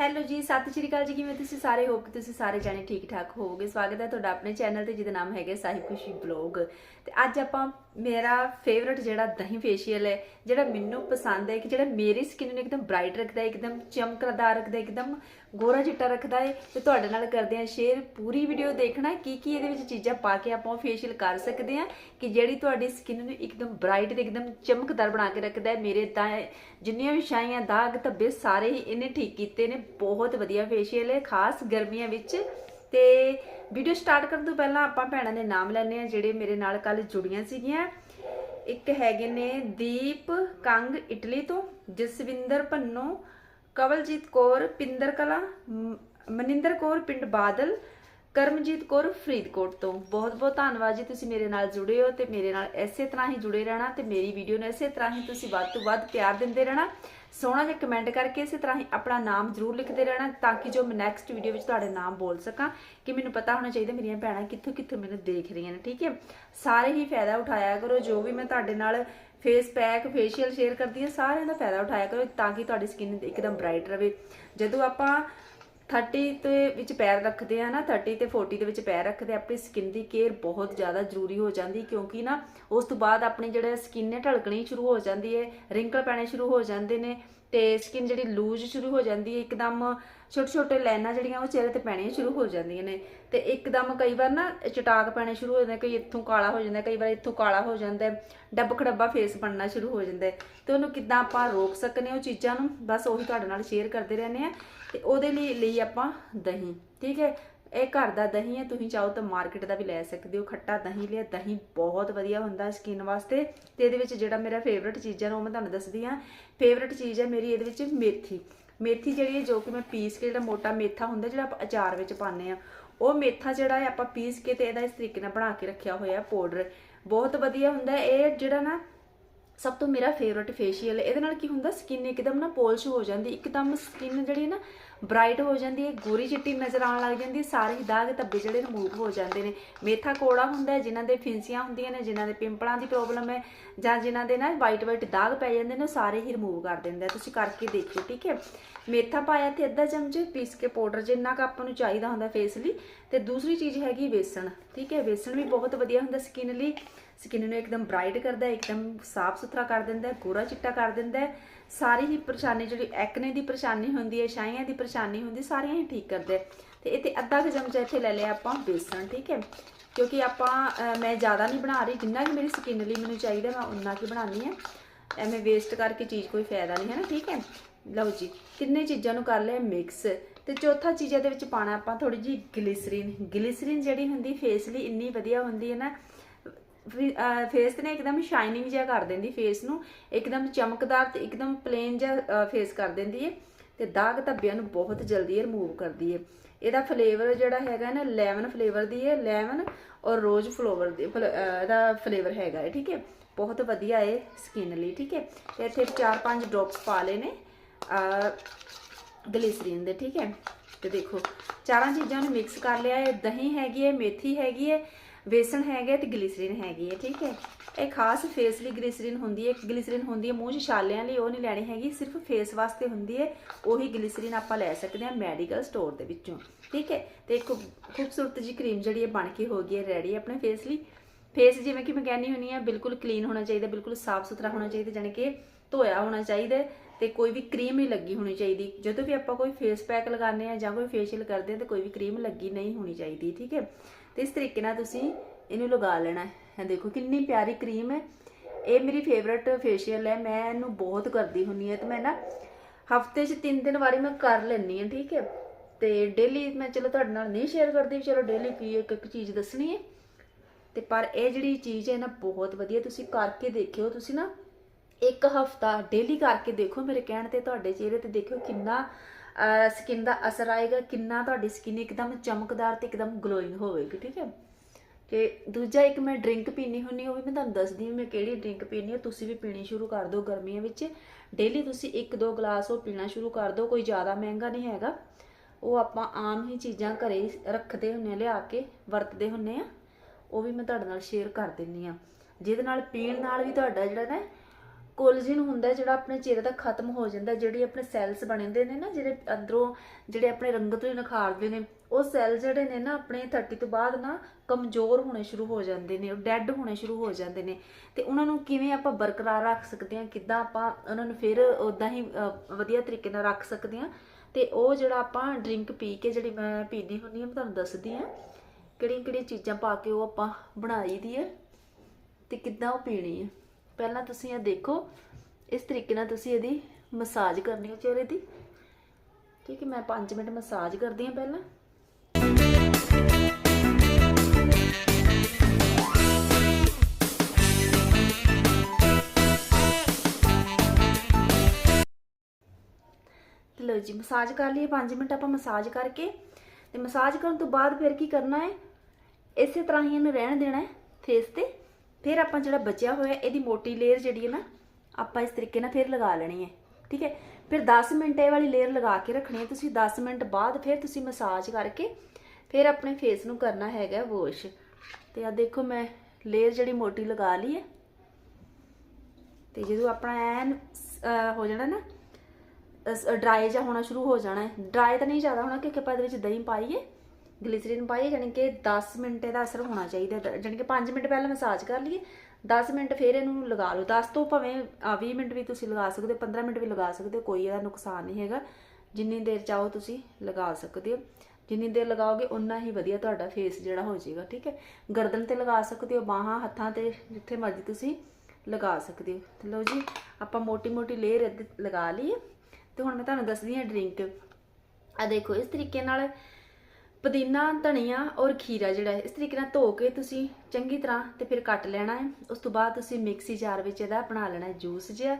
Hello ਜੀ, ਸਤਿ ਸ਼੍ਰੀ ਅਕਾਲ ਜੀ, ਕਿਵੇਂ ਤੁਸੀਂ ਸਾਰੇ? ਹੋਪ ਕਿ ਤੁਸੀਂ ਸਾਰੇ ਜਾਣੇ ਠੀਕ ਠਾਕ ਹੋਵੋਗੇ। ਸਵਾਗਤ ਹੈ ਤੁਹਾਡਾ ਆਪਣੇ ਚੈਨਲ ਤੇ, ਜਿਹਦਾ ਨਾਮ ਹੈਗਾ ਸਾਹਿਬ ਖੁਸ਼ੀ ਬਲੌਗ। ਤੇ ਅੱਜ ਆਪਾਂ ਮੇਰਾ ਫੇਵਰਟ ਜਿਹੜਾ ਦਹੀਂ ਫੇਸ਼ੀਅਲ ਹੈ, ਜਿਹੜਾ ਮੈਨੂੰ ਪਸੰਦ ਹੈ, ਕਿ ਜਿਹੜਾ ਮੇਰੀ ਸਕਿਨ ਨੂੰ ਇੱਕਦਮ ਬ੍ਰਾਈਟ ਰੱਖਦਾ ਹੈ, ਇੱਕਦਮ ਚਮਕਦਾਰ ਰੱਖਦਾ ਹੈ, ਇੱਕਦਮ ਗੋਰਾ ਚਿੱਟਾ ਰੱਖਦਾ ਹੈ। ਤੇ ਤੁਹਾਡੇ ਨਾਲ ਕਰਦੇ ਹਾਂ ਸ਼ੇਅਰ ਪੂਰੀ ਵੀਡੀਓ ਦੇਖਣਾ, ਕੀ ਕੀ ਇਹਦੇ ਵਿੱਚ ਚੀਜ਼ਾਂ ਪਾ ਕੇ ਆਪਾਂ ਫੇਸ਼ੀਅਲ ਕਰ ਸਕਦੇ ਹਾਂ, ਕਿ ਜਿਹੜੀ ਤੁਹਾਡੀ ਸਕਿਨ ਨੂੰ ਇੱਕਦਮ ਬ੍ਰਾਈਟ ਤੇ ਇੱਕਦਮ ਚਮਕਦਾਰ ਬਣਾ ਕੇ ਰੱਖਦਾ ਹੈ। ਮੇਰੇ ਤਾਂ ਜਿੰਨੀਆਂ ਵੀ ਛਾਈਆਂ ਦਾਗ, ਧੱਬੇ ਸਾਰੇ ਹੀ ਇਹਨੇ ਠੀਕ ਕੀਤੇ ਨੇ। ਬਹੁਤ ਵਧੀਆ ਫੇਸ਼ੀਅਲ ਹੈ, ਖਾਸ ਗਰਮੀਆਂ ਵਿੱਚ। ਤੇ ਵੀਡੀਓ ਸਟਾਰਟ ਕਰਨ ਤੋਂ ਪਹਿਲਾਂ ਆਪਾਂ ਭੈਣਾਂ ਦੇ ਨਾਮ ਲੈਣੇ ਆ ਜਿਹੜੇ ਮੇਰੇ ਨਾਲ ਕੱਲ ਜੁੜੀਆਂ ਸੀਗੀਆਂ। ਇੱਕ ਹੈਗੇ ਨੇ ਦੀਪ ਕੰਗ ਇਟਲੀ ਤੋਂ, ਜਸਵਿੰਦਰ ਪੰਨੋ, ਕਵਲਜੀਤ ਕੌਰ ਪਿੰਦਰ ਕਲਾ ਮਨਿੰਦਰ ਕੌਰ ਪਿੰਡ ਬਾਦਲ ਕਰਮਜੀਤ ਕੌਰ ਫਰੀਦਕੋਟ ਤੋਂ। ਬਹੁਤ ਬਹੁਤ ਧੰਨਵਾਦ ਜੀ ਤੁਸੀਂ ਮੇਰੇ ਨਾਲ ਜੁੜੇ ਹੋ ਤੇ ਮੇਰੇ ਨਾਲ ਇਸੇ ਤਰ੍ਹਾਂ ਹੀ ਜੁੜੇ ਰਹਿਣਾ ਤੇ ਮੇਰੀ ਵੀਡੀਓ ਨੂੰ ਇਸੇ ਤਰ੍ਹਾਂ ਹੀ ਤੁਸੀਂ ਵੱਧ ਤੋਂ ਵੱਧ ਪਿਆਰ ਦਿੰਦੇ ਰਹਿਣਾ। ਸੋਹਣਾ ਜਿਹਾ ਕਮੈਂਟ ਕਰਕੇ ਇਸੇ ਤਰ੍ਹਾਂ ਹੀ ਆਪਣਾ ਨਾਮ ਜ਼ਰੂਰ ਲਿਖਦੇ ਰਹਿਣਾ ਤਾਂ ਕਿ ਜੋ ਮੈਂ ਨੈਕਸਟ ਵੀਡੀਓ ਵਿੱਚ ਤੁਹਾਡੇ ਨਾਮ ਬੋਲ ਸਕਾਂ ਕਿ ਮੈਨੂੰ ਪਤਾ ਹੋਣਾ ਚਾਹੀਦਾ ਮੇਰੀਆਂ ਭੈਣਾਂ ਕਿੱਥੋਂ ਕਿੱਥੋਂ ਮੈਨੂੰ ਦੇਖ ਰਹੀਆਂ ਨੇ, ਠੀਕ ਹੈ? ਸਾਰੇ ਹੀ ਫਾਇਦਾ ਉਠਾਇਆ ਕਰੋ, ਜੋ ਵੀ ਮੈਂ ਤੁਹਾਡੇ ਨਾਲ ਫੇਸ ਪੈਕ ਫੇਸ਼ੀਅਲ ਸ਼ੇਅਰ ਕਰਦੀ ਹਾਂ, ਸਾਰਿਆਂ ਦਾ ਫਾਇਦਾ ਉਠਾਇਆ ਕਰੋ ਤਾਂ ਕਿ ਤੁਹਾਡੀ ਸਕਿਨ ਇੱਕਦਮ ਬ੍ਰਾਈਟ ਰਵੇ ਜਦੋਂ ਆਪਾਂ 30 ਤੇ ਵਿੱਚ ਪੈਰ ਰੱਖਦੇ ਆ ਨਾ 30 ਤੇ 40 ਦੇ ਵਿੱਚ ਪੈਰ ਰੱਖਦੇ ਆਪਣੀ ਸਕਿਨ ਦੀ ਕੇਅਰ ਬਹੁਤ ਜ਼ਿਆਦਾ ਜ਼ਰੂਰੀ ਹੋ ਜਾਂਦੀ ਕਿਉਂਕਿ ਨਾ ਉਸ ਤੋਂ ਬਾਅਦ ਆਪਣੀ ਜਿਹੜਾ ਸਕਿਨ ਹੈ ਢਲਕਣੀ ਸ਼ੁਰੂ ਹੋ ਜਾਂਦੀ ਹੈ ਰਿੰਕਲ ਪੈਣੇ ਸ਼ੁਰੂ ਹੋ ਜਾਂਦੇ ਨੇ ਤੇ ਸਕਿਨ ਜਿਹੜੀ ਲੂਜ਼ ਸ਼ੁਰੂ ਹੋ ਜਾਂਦੀ ਹੈ ਇੱਕਦਮ ਛੋਟੇ ਛੋਟੇ ਲਾਈਨਾਂ ਜਿਹੜੀਆਂ ਉਹ ਚਿਹਰੇ ਤੇ ਪੈਣੀਆਂ ਸ਼ੁਰੂ ਹੋ ਜਾਂਦੀਆਂ ਨੇ ਤੇ ਇੱਕਦਮ ਕਈ ਵਾਰ ਨਾ ਚਟਾਕ ਪੈਣੇ ਸ਼ੁਰੂ ਹੋ ਜਾਂਦੇ, ਕਈ ਇੱਥੋਂ ਕਾਲਾ ਹੋ ਜਾਂਦਾ, ਕਈ ਵਾਰ ਇੱਥੋਂ ਕਾਲਾ ਹੋ ਜਾਂਦਾ ਡੱਬ ਖੜੱਬਾ ਫੇਸ ਬਣਨਾ ਸ਼ੁਰੂ ਹੋ ਜਾਂਦਾ। ਹੈ। ਤੇ ਉਹਨੂੰ ਕਿੱਦਾਂ ਆਪਾਂ ਰੋਕ ਸਕਨੇ ਉਹ ਚੀਜ਼ਾਂ ਨੂੰ, ਬਸ ਉਹੀ ਤੁਹਾਡੇ ਨਾਲ ਸ਼ੇਅਰ ਕਰਦੇ ਰਹਿੰਦੇ ਆ ਤੇ ਉਹਦੇ ਲਈ ਲਈ ਆਪਾਂ ਦਹੀਂ, ਠੀਕ ਹੈ? ਇਹ ਘਰ ਦਾ ਦਹੀਂ ਹੈ, ਤੁਸੀਂ ਚਾਹੋ ਤਾਂ ਮਾਰਕੀਟ ਦਾ ਵੀ ਲੈ ਸਕਦੇ ਹੋ, ਖੱਟਾ ਦਹੀਂ ਲਿਆ, ਦਹੀਂ ਬਹੁਤ ਵਧੀਆ ਹੁੰਦਾ ਸਕਿਨ ਵਾਸਤੇ ਤੇ ਇਹਦੇ ਵਿੱਚ ਜਿਹੜਾ ਮੇਰਾ ਫੇਵਰਟ ਚੀਜ਼ਾਂ ਨੇ ਉਹ ਮੈਂ ਤੁਹਾਨੂੰ ਦੱਸਦੀ ਆ ਫੇਵਰਟ ਚੀਜ਼ ਹੈ ਮੇਰੀ ਇਹਦੇ ਵਿੱਚ ਮੇਥੀ। ਮੇਥੀ ਜਿਹੜੀ ਹੈ, ਜੋ ਕਿ ਮੈਂ ਪੀਸ ਕੇ ਜਿਹੜਾ ਮੋਟਾ ਮੇਥਾ ਹੁੰਦਾ, ਜਿਹੜਾ ਆਪਾਂ ਅਚਾਰ ਵਿੱਚ ਪਾਉਂਦੇ ਆ ਉਹ ਮੇਥਾ ਜਿਹੜਾ ਹੈ, ਆਪਾਂ ਪੀਸ ਕੇ ਤੇ ਇਹਦਾ ਇਸ ਤਰੀਕੇ ਨਾਲ ਬਣਾ ਕੇ ਰੱਖਿਆ ਹੋਇਆ ਪਾਊਡਰ ਬਹੁਤ ਵਧੀਆ ਹੁੰਦਾ ਇਹ ਜਿਹੜਾ ਨਾ ਸਭ ਤੋਂ ਮੇਰਾ ਫੇਵਰਟ ਫੇਸ਼ੀਅਲ ਇਹਦੇ ਨਾਲ ਕੀ ਹੁੰਦਾ ਸਕਿਨ ਇੱਕਦਮ ਨਾ ਪੋਲਿਸ਼ ਹੋ ਜਾਂਦੀ, ਇੱਕਦਮ ਸਕਿਨ ਜਿਹੜੀ ਨਾ ਬ੍ਰਾਈਟ ਹੋ ਜਾਂਦੀ ਹੈ, ਗੋਰੀ ਚਿੱਟੀ ਨਜ਼ਰ ਆਉਣ ਲੱਗ ਜਾਂਦੀ ਹੈ, ਸਾਰੇ ਹੀ ਦਾਗ ਧੱਬੇ ਜਿਹੜੇ ਰਿਮੂਵ ਹੋ ਜਾਂਦੇ ਨੇ। ਮੇਥਾ ਕੋੜਾ ਹੁੰਦਾ ਹੈ, ਜਿਨ੍ਹਾਂ ਦੇ ਫਿੰਸੀਆਂ ਹੁੰਦੀਆਂ ਨੇ, ਜਿਨ੍ਹਾਂ ਦੇ ਪਿੰਪਲਾਂ ਦੀ ਪ੍ਰੋਬਲਮ ਹੈ, ਜਾਂ ਜਿਨ੍ਹਾਂ ਦੇ ਨਾ ਵਾਈਟ ਵਾਈਟ ਦਾਗ ਪੈ ਜਾਂਦੇ ਨੇ, ਉਹ ਸਾਰੇ ਹੀ ਰਿਮੂਵ ਕਰ ਦਿੰਦਾ ਤੁਸੀਂ ਕਰਕੇ ਦੇਖਿਓ, ਠੀਕ ਹੈ? ਮੇਥਾ ਪਾਇਆ ਤੇ ਅੱਧਾ ਚਮਚ ਪੀਸ ਕੇ ਪਾਊਡਰ, ਜਿੰਨਾ ਕੁ ਆਪਾਂ ਨੂੰ ਚਾਹੀਦਾ ਹੁੰਦਾ ਫੇਸ ਲਈ। ਤੇ ਦੂਸਰੀ ਚੀਜ਼ ਹੈਗੀ ਵੇਸਣ, ਠੀਕ ਹੈ? ਵੇਸਣ ਵੀ ਬਹੁਤ ਵਧੀਆ ਹੁੰਦਾ ਸਕਿਨ ਲਈ। ਸਕਿਨ ਨੂੰ ਇੱਕਦਮ ਬ੍ਰਾਈਟ ਕਰਦਾ ਹੈ, ਇੱਕਦਮ ਸਾਫ਼ ਸੁਥਰਾ ਕਰ ਦਿੰਦਾ ਹੈ, ਗੋਰਾ ਚਿੱਟਾ ਕਰ ਦਿੰਦਾ ਹੈ। ਸਾਰੀ ਹੀ ਪਰੇਸ਼ਾਨੀ ਜਿਹੜੀ ਐਕਨੇ ਦੀ ਪਰੇਸ਼ਾਨੀ ਹੁੰਦੀ ਹੈ, ਛਾਈਆਂ ਦੀ ਪਰੇਸ਼ਾਨੀ ਹੁੰਦੀ, ਸਾਰੀਆਂ ਹੀ ਠੀਕ ਕਰਦੇ ਹੈ ਤੇ ਇੱਥੇ ਅੱਧਾ ਕੁ ਚਮਚਾ ਇੱਥੇ ਲੈ ਲਿਆ ਆਪਾਂ ਬੇਸਣ, ਠੀਕ ਹੈ? ਕਿਉਂਕਿ ਆਪਾਂ ਮੈਂ ਜ਼ਿਆਦਾ ਨਹੀਂ ਬਣਾ ਰਹੀ, ਜਿੰਨਾ ਕਿ ਮੇਰੀ ਸਕਿਨ ਲਈ ਮੈਨੂੰ ਚਾਹੀਦਾ, ਮੈਂ ਉਨਾ ਕੀ ਬਣਾਉਣੀ ਹੈ। ਐਵੇਂ ਵੇਸਟ ਕਰਕੇ ਚੀਜ਼ ਕੋਈ ਫਾਇਦਾ ਨਹੀਂ ਹੈ ਨਾ ਠੀਕ ਹੈ? ਲਓ ਜੀ, ਤਿੰਨੇ ਚੀਜ਼ਾਂ ਨੂੰ ਕਰ ਲਿਆ ਮਿਕਸ ਤੇ ਚੌਥਾ ਚੀਜ਼ ਇਹਦੇ ਵਿੱਚ ਪਾਣਾ ਆਪਾਂ ਥੋੜੀ ਜੀ ਗਲਿਸਰੀਨ ਗਲਿਸਰੀਨ ਜਿਹੜੀ ਹੁੰਦੀ ਫੇਸ ਲਈ ਇੰਨੀ ਵਧੀਆ ਹੁੰਦੀ ਹੈ ਨਾ ਫੇਸ ਤੇ ਨਾ ਇੱਕਦਮ ਸ਼ਾਈਨਿੰਗ ਜਿਹਾ ਕਰ ਦਿੰਦੀ ਫੇਸ ਨੂੰ। ਇੱਕਦਮ ਚਮਕਦਾਰ ਤੇ ਇੱਕਦਮ ਪਲੇਨ ਜਿਹਾ ਫੇਸ ਕਰ ਦਿੰਦੀ ਹੈ ਤੇ ਦਾਗ ਧੱਬਿਆਂ ਨੂੰ ਬਹੁਤ ਜਲਦੀ ਰਿਮੂਵ ਕਰਦੀ ਹੈ ਇਹਦਾ ਫਲੇਵਰ ਜਿਹੜਾ ਹੈਗਾ ਨਾ ਲੈਮਨ ਫਲੇਵਰ ਦੀ ਹੈ ਲੈਮਨ ਔਰ ਰੋਜ਼ ਫਲੋਵਰ ਦੀ, ਫਲ- ਇਹਦਾ ਫਲੇਵਰ ਹੈਗਾ ਹੈ ਠੀਕ ਹੈ ਬਹੁਤ ਵਧੀਆ ਹੈ ਸਕਿਨ ਲਈ, ਠੀਕ ਹੈ ਤੇ ਇੱਥੇ 4-5 ਡ੍ਰੌਪਸ ਪਾ ਲਏ ਨੇ ਗਲਿਸਰੀਨ ਦੇ, ਠੀਕ ਹੈ ਤੇ ਦੇਖੋ, ਚਾਰਾਂ ਚੀਜ਼ਾਂ ਨੂੰ ਮਿਕਸ ਕਰ ਲਿਆ ਹੈ ਦਹੀਂ ਹੈਗੀ ਹੈ ਮੇਥੀ ਹੈਗੀ ਹੈ ਵੇਸਣ ਹੈਗਾ ਤੇ ਗਲਿਸਰੀਨ ਹੈਗੀ ਹੈ, ਠੀਕ ਹੈ। ਇਹ ਖਾਸ ਫੇਸ ਲਈ ਗਲਿਸਰੀਨ ਹੁੰਦੀ ਹੈ ਗਲਿਸਰੀਨ ਹੁੰਦੀ ਹੈ, ਮੂੰਹ 'ਚ ਛਾਲਿਆਂ ਲਈ ਉਹ ਨਹੀਂ ਲੈਣੀ ਹੈਗੀ, ਸਿਰਫ ਫੇਸ ਵਾਸਤੇ ਹੁੰਦੀ ਹੈ, ਉਹੀ ਗਲਿਸਰੀਨ ਆਪਾਂ ਲੈ ਸਕਦੇ ਹਾਂ ਮੈਡੀਕਲ ਸਟੋਰ ਦੇ ਵਿੱਚੋਂ, ਠੀਕ ਹੈ। ਤੇ ਇੱਕ ਖੂਬਸੂਰਤ ਜੀ ਕਰੀਮ ਜਿਹੜੀ ਹੈ ਬਣ ਕੇ ਹੋ ਗਈ ਹੈ ਰੈਡੀ ਆਪਣੇ ਫੇਸ ਲਈ। ਫੇਸ ਜਿਵੇਂ ਕਿ ਮੈਂ ਕਹਿੰਦੀ ਹੁੰਨੀ ਆ ਬਿਲਕੁਲ ਕਲੀਨ ਹੋਣਾ ਚਾਹੀਦਾ, ਬਿਲਕੁਲ ਸਾਫ਼ ਸੁਥਰਾ ਹੋਣਾ ਚਾਹੀਦਾ, ਜਾਣੀ ਕਿ ਧੋਇਆ ਹੋਣਾ ਚਾਹੀਦਾ ਹੈ ਤੇ ਕੋਈ ਵੀ ਕਰੀਮ ਨਹੀਂ ਲੱਗੀ ਹੋਣੀ ਚਾਹੀਦੀ। ਜਦੋਂ ਵੀ ਆਪਾਂ ਕੋਈ ਫੇਸ ਪੈਕ ਲਗਾਉਂਦੇ ਆ ਜਾਂ ਕੋਈ ਫੇਸ਼ੀਅਲ ਕਰਦੇ ਆ ਤੇ ਕੋਈ ਵੀ ਕਰੀਮ ਲੱਗੀ ਨਹੀਂ ਹੋਣੀ ਚਾਹੀਦੀ, ਠੀਕ ਹੈ। ਤੇ ਇਸ ਤਰੀਕੇ ਨਾਲ ਤੁਸੀਂ ਇਹਨੂੰ ਲਗਾ ਲੈਣਾ ਹੈ। ਦੇਖੋ ਕਿੰਨੀ ਪਿਆਰੀ ਕਰੀਮ ਹੈ। ਇਹ ਮੇਰੀ ਫੇਵਰਟ ਫੇਸ਼ੀਅਲ ਹੈ। ਮੈਂ ਇਹਨੂੰ ਬਹੁਤ ਕਰਦੀ ਹੁੰਨੀ ਆ ਤੇ ਮੈਂ ਨਾ ਹਫ਼ਤੇ 'ਚ ਤਿੰਨ ਦਿਨ ਵਾਰੀ ਮੈਂ ਕਰ ਲੈਣੀ ਹਾਂ, ਠੀਕ ਹੈ। ਤੇ ਡੇਲੀ ਮੈਂ ਚਲੋ ਤੁਹਾਡੇ ਨਾਲ ਨਹੀਂ ਸ਼ੇਅਰ ਕਰਦੀ, ਚਲੋ ਡੇਲੀ ਕੀ ਇੱਕ ਇੱਕ ਚੀਜ਼ ਦੱਸਣੀ ਹੈ। ਤੇ ਪਰ ਇਹ ਜਿਹੜੀ ਚੀਜ਼ ਹੈ ਨਾ ਬਹੁਤ ਵਧੀਆ। ਤੁਸੀਂ ਕਰਕੇ ਦੇਖਿਓ, ਤੁਸੀਂ ਨਾ ਇੱਕ ਹਫਤਾ ਡੇਲੀ ਕਰਕੇ ਦੇਖੋ ਮੇਰੇ ਕਹਿਣ ਤੇ, ਤੁਹਾਡੇ ਚਿਹਰੇ ਤੇ ਦੇਖਿਓ ਕਿੰਨਾ ਸਕਿਨ ਦਾ ਅਸਰ ਆਏਗਾ, ਕਿੰਨਾ ਤੁਹਾਡੀ ਸਕਿਨ ਇੱਕਦਮ ਚਮਕਦਾਰ ਤੇ ਇੱਕਦਮ ਗਲੋਇੰਗ ਹੋਵੇਗੀ, ਠੀਕ ਹੈ? ਤੇ ਦੂਜਾ ਇੱਕ ਮੈਂ ਡਰਿੰਕ ਪੀਣੀ ਹੁੰਨੀ ਉਹ ਵੀ ਮੈਂ ਤੁਹਾਨੂੰ ਦੱਸਦੀ ਹਾਂ ਮੈਂ ਕਿਹੜੀ ਡਰਿੰਕ ਪੀਣੀ ਹੈ, ਤੁਸੀਂ ਵੀ ਪੀਣੀ ਸ਼ੁਰੂ ਕਰ ਦਿਓ ਗਰਮੀਆਂ ਵਿੱਚ। ਡੇਲੀ ਤੁਸੀਂ ਇੱਕ ਦੋ ਗਲਾਸ ਉਹ ਪੀਣਾ ਸ਼ੁਰੂ ਕਰ ਦਿਓ, ਕੋਈ ਜ਼ਿਆਦਾ ਮਹਿੰਗਾ ਨਹੀਂ ਹੈਗਾ। ਉਹ ਆਪਾਂ ਆਮ ਹੀ ਚੀਜ਼ਾਂ ਘਰੇ ਹੀ ਰੱਖਦੇ ਹੁੰਨੇ ਆ ਲਿਆ ਕੇ ਵਰਤਦੇ ਹੁੰਨੇ ਆ ਉਹ ਵੀ ਮੈਂ ਤੁਹਾਡੇ ਨਾਲ ਸ਼ੇਅਰ ਕਰ ਦਿੰਨੀ ਆ ਜਿਹਦੇ ਨਾਲ ਪੀਣ ਨਾਲ ਵੀ ਤੁਹਾਡਾ ਜਿਹੜਾ ਨਾ ਕੋਲੇਜਨ ਹੁੰਦਾ ਜਿਹੜਾ ਆਪਣੇ ਚਿਹਰੇ ਦਾ ਖਤਮ ਹੋ ਜਾਂਦਾ, ਜਿਹੜੀ ਆਪਣੇ ਸੈਲਸ ਬਣੇ ਹੁੰਦੇ ਨੇ ਨਾ, ਜਿਹੜੇ ਅੰਦਰੋਂ ਜਿਹੜੇ ਆਪਣੇ ਰੰਗਤ ਨੂੰ ਨਿਖਾਰਦੇ ਨੇ, ਉਹ ਸੈੱਲ ਜਿਹੜੇ ਨੇ ਨਾ, ਆਪਣੇ 30 ਤੋਂ ਬਾਅਦ ਨਾ ਕਮਜ਼ੋਰ ਹੋਣੇ ਸ਼ੁਰੂ ਹੋ ਜਾਂਦੇ ਨੇ, ਉਹ ਡੈੱਡ ਹੋਣੇ ਸ਼ੁਰੂ ਹੋ ਜਾਂਦੇ ਨੇ। ਤੇ ਉਹਨਾਂ ਨੂੰ ਕਿਵੇਂ ਆਪਾਂ ਬਰਕਰਾਰ ਰੱਖ ਸਕਦੇ ਹਾਂ, ਕਿੱਦਾਂ ਆਪਾਂ ਉਹਨਾਂ ਨੂੰ ਫਿਰ ਉਦਾਂ ਹੀ ਵਧੀਆ ਤਰੀਕੇ ਨਾਲ ਰੱਖ ਸਕਦੇ ਹਾਂ। ਤੇ ਉਹ ਜਿਹੜਾ ਆਪਾਂ ਡਰਿੰਕ ਪੀ ਕੇ ਜਿਹੜੀ ਮੈਂ ਪੀਂਦੀ ਹੁੰਦੀ ਹਾਂ, ਮੈਂ ਤੁਹਾਨੂੰ ਦੱਸਦੀ ਹਾਂ ਕਿਹੜੀਆਂ ਕਿਹੜੀਆਂ ਚੀਜ਼ਾਂ ਪਾ ਕੇ ਉਹ ਆਪਾਂ ਬਣਾਈ ਦੀ ਹੈ, ਤੇ ਕਿੱਦਾਂ ਉਹ ਪੀਣੀ ਹੈ। ਪਹਿਲਾਂ ਤੁਸੀਂ ਇਹ ਦੇਖੋ, ਇਸ ਤਰੀਕੇ ਨਾਲ ਤੁਸੀਂ ਇਹਦੀ ਮਸਾਜ ਕਰਨੀ ਹੈ ਚਿਹਰੇ ਦੀ। ਠੀਕ ਹੈ, ਮੈਂ 5 ਮਿੰਟ ਮਸਾਜ ਕਰਦੀ ਹਾਂ ਪਹਿਲਾਂ। ਲਓ ਜੀ, ਮਸਾਜ ਕਰ ਲਈਏ 5 ਮਿੰਟ ਆਪਾਂ ਮਸਾਜ ਕਰਕੇ। ਤੇ ਮਸਾਜ ਕਰਨ ਤੋਂ ਬਾਅਦ ਫਿਰ ਕੀ ਕਰਨਾ ਹੈ? ਇਸੇ ਤਰ੍ਹਾਂ ਹੀ ਇਹਨੂੰ ਰਹਿਣ ਦੇਣਾ ਹੈ ਫੇਸ ਤੇ। ਫਿਰ ਆਪਾਂ ਜਿਹੜਾ ਬਚਿਆ ਹੋਇਆ ਇਹਦੀ ਮੋਟੀ ਲੇਅਰ ਜਿਹੜੀ ਹੈ ਨਾ, ਆਪਾਂ ਇਸ ਤਰੀਕੇ ਨਾਲ ਫਿਰ ਲਗਾ ਲੈਣੀ ਹੈ, ਠੀਕ ਹੈ? ਫਿਰ 10 ਮਿੰਟ ਇਹ ਵਾਲੀ ਲੇਅਰ ਲਗਾ ਕੇ ਰੱਖਣੀ ਹੈ, ਤੁਸੀਂ 10 ਮਿੰਟ ਬਾਅਦ ਫਿਰ ਤੁਸੀਂ ਮਸਾਜ ਕਰਕੇ ਫਿਰ ਆਪਣੇ ਫੇਸ ਨੂੰ ਕਰਨਾ ਹੈਗਾ ਵਾਸ਼ ਤੇ ਆ ਦੇਖੋ ਮੈਂ ਲੇਅਰ ਜਿਹੜੀ ਮੋਟੀ ਲਗਾ ਲਈ ਹੈ। ਤੇ ਜਦੋਂ ਆਪਣਾ ਐਨ ਹੋ ਜਾਣਾ ਨਾ ਡਰਾਈ ਜਿਹਾ ਹੋਣਾ ਸ਼ੁਰੂ ਹੋ ਜਾਣਾ ਹੈ। ਡਰਾਈ ਤਾਂ ਨਹੀਂ ਜ਼ਿਆਦਾ ਹੋਣਾ ਕਿਉਂਕਿ ਆਪਾਂ ਇਹਦੇ ਵਿੱਚ ਦਹੀਂ ਪਾਈਏ ਗਲਿਸਰੀਨ ਪਾਈਏ ਯਾਨੀ ਕਿ 10 ਮਿੰਟ ਇਹਦਾ ਅਸਰ ਹੋਣਾ ਚਾਹੀਦਾ ਹੈ। ਕਿ 5 ਮਿੰਟ ਪਹਿਲਾਂ ਮਸਾਜ ਕਰ ਲਈਏ 10 ਮਿੰਟ ਫਿਰ ਇਹਨੂੰ ਲਗਾ ਲਓ। 10 ਤੋਂ ਭਾਵੇਂ ਅ, 20 ਮਿੰਟ ਵੀ ਤੁਸੀਂ ਲਗਾ ਸਕਦੇ ਹੋ 15 ਮਿੰਟ ਵੀ ਲਗਾ ਸਕਦੇ ਹੋ ਕੋਈ ਇਹਦਾ ਨੁਕਸਾਨ ਨਹੀਂ ਹੈਗਾ। ਜਿੰਨੀ ਦੇਰ ਚਾਹੋ ਤੁਸੀਂ ਲਗਾ ਸਕਦੇ ਹੋ। ਜਿੰਨੀ ਦੇਰ ਲਗਾਓਗੇ ਉਨਾ ਹੀ ਵਧੀਆ ਤੁਹਾਡਾ ਫੇਸ ਜਿਹੜਾ ਹੋ ਜਾਏਗਾ ਠੀਕ ਹੈ? ਗਰਦਨ ਤੇ ਲਗਾ ਸਕਦੇ ਹੋ ਬਾਹਾਂ ਹੱਥਾਂ ਤੇ ਜਿੱਥੇ ਮਰਜ਼ੀ ਤੁਸੀਂ ਲਗਾ ਸਕਦੇ ਹੋ। ਲਓ ਜੀ ਆਪਾਂ ਮੋਟੀ ਮੋਟੀ ਲੇਅਰ ਲਗਾ ਲਈ ਹੈ ਤੇ ਹੁਣ ਮੈਂ ਤੁਹਾਨੂੰ ਦੱਸਦੀ ਹਾਂ ਡਰਿੰਕ ਆ ਦੇਖੋ ਇਸ ਤਰੀਕੇ ਨਾਲ ਪੁਦੀਨਾ, ਧਨੀਆ ਔਰ ਖੀਰਾ ਜਿਹੜਾ ਇਸ ਤਰੀਕੇ ਨਾਲ ਧੋ ਕੇ ਤੁਸੀਂ ਚੰਗੀ ਤਰ੍ਹਾਂ ਤੇ ਫਿਰ ਕੱਟ ਲੈਣਾ ਹੈ। ਉਸ ਤੋਂ ਬਾਅਦ ਤੁਸੀਂ ਮਿਕਸੀ ਜਾਰ ਵਿੱਚ ਇਹਦਾ ਬਣਾ ਲੈਣਾ ਜੂਸ ਜਿਹਾ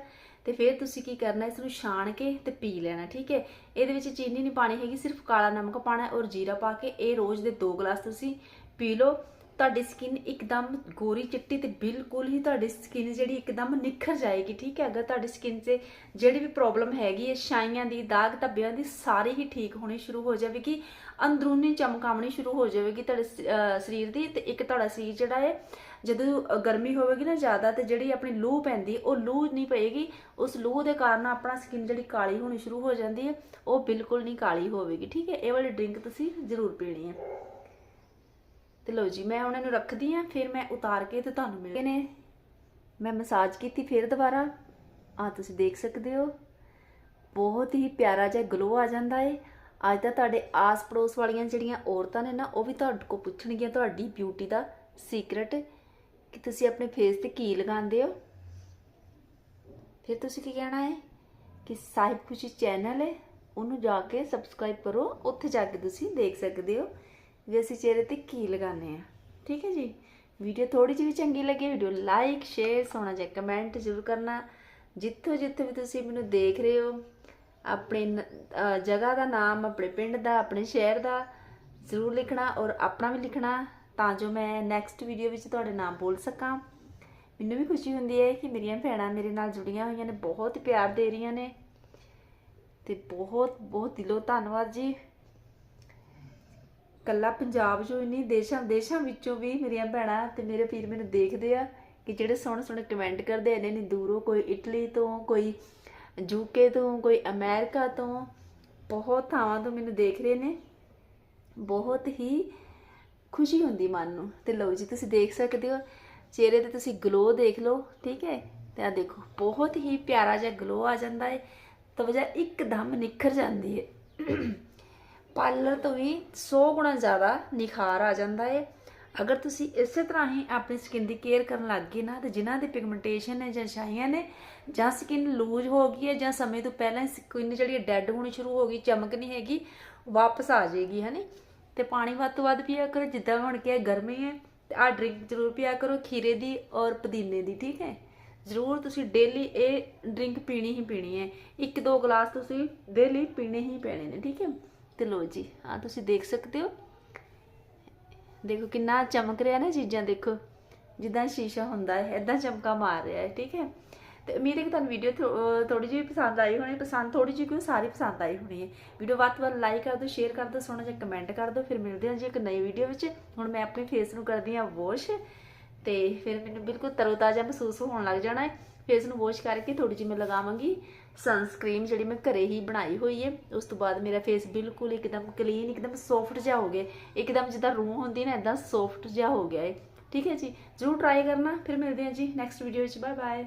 ਤੇ ਫਿਰ ਤੁਸੀਂ ਕੀ ਕਰਨਾ ਇਸ ਨੂੰ ਛਾਣ ਕੇ ਤੇ ਪੀ ਲੈਣਾ, ਠੀਕ ਹੈ? ਇਹਦੇ ਵਿੱਚ ਚੀਨੀ ਨਹੀਂ ਪਾਣੀ ਹੈਗੀ, ਸਿਰਫ ਕਾਲਾ ਨਮਕ ਪਾਣਾ ਔਰ ਜੀਰਾ ਪਾ ਕੇ ਇਹ ਰੋਜ਼ ਦੇ 2 ਗਲਾਸ ਤੁਸੀਂ ਪੀ ਲਓ। ਤੁਹਾਡੀ ਸਕਿਨ ਇੱਕਦਮ ਗੋਰੀ ਚਿੱਟੀ ਤੇ ਬਿਲਕੁਲ ਹੀ ਤੁਹਾਡੀ ਸਕਿਨ ਜਿਹੜੀ ਇੱਕਦਮ ਨਿਖਰ ਜਾਏਗੀ, ਠੀਕ ਹੈ? ਅਗਰ ਤੁਹਾਡੀ ਸਕਿਨ 'ਤੇ ਜਿਹੜੀ ਵੀ ਪ੍ਰੋਬਲਮ ਹੈਗੀ ਹੈ, ਛਾਈਆਂ ਦੀ, ਦਾਗ ਧੱਬਿਆਂ ਦੀ, ਸਾਰੀ ਹੀ ਠੀਕ ਹੋਣੀ ਸ਼ੁਰੂ ਹੋ ਜਾਵੇਗੀ, ਅੰਦਰੂਨੀ ਚਮਕ ਆਉਣੀ ਸ਼ੁਰੂ ਹੋ ਜਾਵੇਗੀ ਤੁਹਾਡੇ ਸ- ਸਰੀਰ ਦੀ ਤੇ ਇੱਕ ਤੁਹਾਡਾ ਸਰੀਰ ਜਿਹੜਾ ਹੈ, ਜਦੋਂ ਗਰਮੀ ਹੋਵੇਗੀ ਨਾ ਜ਼ਿਆਦਾ ਤੇ ਜਿਹੜੀ ਆਪਣੀ ਲੂ ਪੈਂਦੀ, ਉਹ ਲੂ ਨਹੀਂ ਪਏਗੀ, ਉਸ ਲੂ ਦੇ ਕਾਰਨ ਆਪਣਾ ਸਕਿਨ ਜਿਹੜੀ ਕਾਲੀ ਹੋਣੀ ਸ਼ੁਰੂ ਹੋ ਜਾਂਦੀ ਹੈ, ਉਹ ਬਿਲਕੁਲ ਨਹੀਂ ਕਾਲੀ ਹੋਵੇਗੀ, ਠੀਕ ਹੈ? ਇਹ ਵਾਲੀ ਡਰਿੰਕ ਤੁਸੀਂ ਜ਼ਰੂਰ ਪੀਣੀ ਹੈ। ਤੇ ਲਓ ਜੀ, ਮੈਂ ਉਹਨਾਂ ਨੂੰ ਰੱਖਦੀ ਆ ਫਿਰ ਮੈਂ ਉਤਾਰ ਕੇ ਤੇ ਤੁਹਾਨੂੰ ਮਿਲ ਨੇ ਮੈਂ ਮਸਾਜ ਕੀਤੀ ਫਿਰ ਦੁਬਾਰਾ। ਆ ਤੁਸੀਂ ਦੇਖ ਸਕਦੇ ਹੋ। ਬਹੁਤ ਹੀ ਪਿਆਰਾ ਜਿਹਾ ਗਲੋ ਆ ਜਾਂਦਾ ਏ। ਅੱਜ ਤਾਂ ਤੁਹਾਡੇ ਆਸ ਪੜੋਸ ਵਾਲੀਆਂ ਜਿਹੜੀਆਂ ਔਰਤਾਂ ਨੇ ਨਾ, ਉਹ ਵੀ ਤੁਹਾਡੇ ਕੋਲ ਪੁੱਛਣਗੀਆਂ ਤੁਹਾਡੀ ਬਿਊਟੀ ਦਾ ਸੀਕ੍ਰੇਟ ਕਿ ਤੁਸੀਂ ਆਪਣੇ ਫੇਸ ਤੇ ਕੀ ਲਗਾਉਂਦੇ ਹੋ। ਫਿਰ ਤੁਸੀਂ ਕੀ ਕਹਿਣਾ ਹੈ ਕਿ ਸਾਹਿਬ ਖੁਸ਼ੀ ਚੈਨਲ ਹੈ ਉਹਨੂੰ ਜਾ ਕੇ ਸਬਸਕ੍ਰਾਈਬ ਕਰੋ। ਉੱਥੇ ਜਾ ਕੇ ਤੁਸੀਂ ਦੇਖ ਸਕਦੇ ਹੋ। ਵੀ ਅਸੀਂ ਚਿਹਰੇ ਤੇ ਕੀ ਲਗਾਉਂਦੇ ਆ ਠੀਕ ਹੈ ਜੀ? ਵੀਡੀਓ ਥੋੜੀ ਜਿਹੀ ਵੀ ਚੰਗੀ ਲੱਗੇ, ਵੀਡੀਓ ਲਾਈਕ ਸ਼ੇਅਰ ਸੋਹਣਾ ਜਿਹਾ ਕਮੈਂਟ ਜ਼ਰੂਰ ਕਰਨਾ। ਜਿੱਥੋਂ ਜਿੱਥੇ ਵੀ ਤੁਸੀਂ ਮੈਨੂੰ ਦੇਖ ਰਹੇ ਹੋ, ਆਪਣੇ ਜਗ੍ਹਾ ਦਾ ਨਾਮ, ਆਪਣੇ ਪਿੰਡ ਦਾ, ਆਪਣੇ ਸ਼ਹਿਰ ਦਾ, ਜ਼ਰੂਰ ਲਿਖਣਾ ਔਰ ਆਪਣਾ ਵੀ ਲਿਖਣਾ ਤਾਂ ਜੋ ਮੈਂ ਨੈਕਸਟ ਵੀਡੀਓ ਵਿੱਚ ਤੁਹਾਡੇ ਨਾਮ ਬੋਲ ਸਕਾਂ। ਮੈਨੂੰ ਵੀ ਖੁਸ਼ੀ ਹੁੰਦੀ ਹੈ ਕਿ ਮੇਰੀਆਂ ਭੈਣਾਂ ਮੇਰੇ ਨਾਲ ਜੁੜੀਆਂ ਹੋਈਆਂ ਨੇ, ਬਹੁਤ ਪਿਆਰ ਦੇ ਰਹੀਆਂ ਨੇ। ਤੇ ਬਹੁਤ ਬਹੁਤ ਦਿਲੋਂ ਧੰਨਵਾਦ ਜੀ। ਕੱਲਾ ਪੰਜਾਬ ਚੋਂ ਹੀ ਨਹੀਂ, ਦੇਸ਼ਾਂ ਦੇਸ਼ਾਂ ਵਿੱਚੋਂ ਵੀ ਮੇਰੀਆਂ ਭੈਣਾਂ ਤੇ ਮੇਰੇ ਵੀਰ ਮੈਨੂੰ ਦੇਖਦੇ ਆ ਕਿ ਜਿਹੜੇ ਸੋਹਣੇ ਸੋਹਣੇ ਕਮੈਂਟ ਕਰਦੇ ਨੇ ਨਹੀਂ ਦੂਰੋਂ ਕੋਈ ਇਟਲੀ ਤੋਂ, ਕੋਈ ਯੂਕੇ ਤੋਂ, ਕੋਈ ਅਮਰੀਕਾ ਤੋਂ, ਬਹੁਤ ਥਾਵਾਂ ਤੋਂ ਮੈਨੂੰ ਦੇਖ ਰਹੇ ਨੇ। ਬਹੁਤ ਹੀ ਖੁਸ਼ੀ ਹੁੰਦੀ ਮਨ ਨੂੰ। ਤੇ ਲਓ ਜੀ, ਤੁਸੀਂ ਦੇਖ ਸਕਦੇ ਹੋ, ਚਿਹਰੇ ਤੇ ਤੁਸੀਂ ਗਲੋ ਦੇਖ ਲਓ, ਠੀਕ ਹੈ? ਤੇ ਆ ਦੇਖੋ, ਬਹੁਤ ਹੀ ਪਿਆਰਾ ਜਿਹਾ ਗਲੋ ਆ ਜਾਂਦਾ ਹੈ ਤਵਜਾ ਇੱਕਦਮ ਨਿਖਰ ਜਾਂਦੀ ਹੈ। ਪਾਰਲਰ ਤੋਂ ਵੀ 100 ਗੁਣਾ ਜ਼ਿਆਦਾ ਨਿਖਾਰ ਆ ਜਾਂਦਾ ਹੈ ਅਗਰ ਤੁਸੀਂ ਇਸੇ ਤਰ੍ਹਾਂ ਹੀ ਆਪਣੀ ਸਕਿਨ ਦੀ ਕੇਅਰ ਕਰਨ ਲੱਗ ਗਏ ਨਾ, ਤੇ ਜਿਨ੍ਹਾਂ ਦੀ ਪਿਗਮੈਂਟੇਸ਼ਨ ਹੈ ਜਾਂ ਛਾਈਆਂ ਨੇ, ਜਾਂ ਸਕਿਨ ਲੂਜ਼ ਹੋ ਗਈ ਹੈ, ਜਾਂ ਸਮੇਂ ਤੋਂ ਪਹਿਲਾਂ ਸਕਿਨ ਜਿਹੜੀ ਡੈੱਡ ਹੋਣੀ ਸ਼ੁਰੂ ਹੋ ਗਈ, ਚਮਕ ਨਹੀਂ ਹੈਗੀ, ਵਾਪਸ ਆ ਜਾਏਗੀ, ਹਨੇ? ਤੇ ਪਾਣੀ ਵੱਧ ਤੋਂ ਵੱਧ ਪੀਆ ਕਰੋ, ਜਿੱਦਾਂ ਹੁਣ ਕਿ ਗਰਮੀ ਹੈ, ਤੇ ਆ ਡਰਿੰਕ ਜ਼ਰੂਰ ਪੀਆ ਕਰੋ, ਖੀਰੇ ਦੀ ਔਰ ਪੁਦੀਨੇ ਦੀ, ਠੀਕ ਹੈ? ਜ਼ਰੂਰ ਤੁਸੀਂ ਡੇਲੀ ਇਹ ਡਰਿੰਕ ਪੀਣੀ ਹੀ ਪੀਣੀ ਹੈ। ਇੱਕ ਦੋ ਗਲਾਸ ਤੁਸੀਂ ਡੇਲੀ ਪੀਣੇ ਹੀ ਪੈਣੇ ਨੇ, ਠੀਕ ਹੈ? ਤੇ ਲੋ ਜੀ ਆ ਤੁਸੀਂ ਦੇਖ ਸਕਦੇ ਹੋ। ਦੇਖੋ ਕਿੰਨਾ ਚਮਕ ਰਿਹਾ ਨਾ ਚੀਜ਼ਾਂ, ਦੇਖੋ। ਜਿੱਦਾਂ ਸ਼ੀਸ਼ਾ ਹੁੰਦਾ ਹੈ ਇਦਾਂ ਚਮਕਾ ਮਾਰ ਰਿਹਾ ਹੈ, ਠੀਕ ਹੈ। ਤੇ ਉਮੀਦ ਹੈ ਕਿ ਤੁਹਾਨੂੰ ਵੀਡੀਓ ਥੋੜੀ ਜਿਹੀ ਪਸੰਦ ਆਈ ਹੋਣੀ ਪਸੰਦ ਥੋੜੀ ਜਿਹੀ ਕਿਉਂ? ਸਾਰੀ ਪਸੰਦ ਆਈ ਹੋਣੀ ਹੈ। ਵੀਡੀਓ ਵੱਧ ਤੋਂ ਵੱਧ ਲਾਈਕ ਕਰ ਦਿਓ ਸ਼ੇਅਰ ਕਰ ਦਿਓ, ਸੋਹਣਾ ਜਿਹਾ ਕਮੈਂਟ ਕਰ ਦਿਓ। ਫਿਰ ਮਿਲਦੇ ਹਾਂ ਜੀ ਇੱਕ ਨਈ ਵੀਡੀਓ ਵਿੱਚ। ਹੁਣ ਮੈਂ ਆਪਣੇ ਫੇਸ ਨੂੰ ਕਰਦੀ ਹਾਂ ਵਾਸ਼ ਤੇ ਫਿਰ ਮੈਨੂੰ ਬਿਲਕੁਲ ਤਰੋਤਾਜ਼ਾ ਮਹਿਸੂਸ ਹੋਣ ਲੱਗ ਜਾਣਾ ਹੈ। ਫੇਸ ਨੂੰ ਵਾਸ਼ ਕਰਕੇ ਥੋੜੀ ਜਿਹੀ ਮੈਂ ਲਗਾਵਾਂਗੀ। ਸਨਸਕ੍ਰੀਨ ਜਿਹੜੀ ਮੈਂ ਘਰੇ ਹੀ ਬਣਾਈ ਹੋਈ ਹੈ। ਉਸ ਤੋਂ ਬਾਅਦ ਮੇਰਾ ਫੇਸ ਬਿਲਕੁਲ ਇੱਕਦਮ ਕਲੀਨ ਇੱਕਦਮ ਸੌਫਟ ਜਿਹਾ ਹੋ ਗਿਆ। ਇੱਕਦਮ ਜਿੱਦਾਂ ਰੂਹ ਹੁੰਦੀ ਨਾ, ਇਦਾਂ ਸੌਫਟ ਜਿਹਾ ਹੋ ਗਿਆ ਹੈ ਠੀਕ ਹੈ ਜੀ? ਜ਼ਰੂਰ ਟਰਾਈ ਕਰਨਾ। ਫਿਰ ਮਿਲਦੇ ਹਾਂ ਜੀ ਨੈਕਸਟ ਵੀਡੀਓ ਵਿੱਚ। Bye bye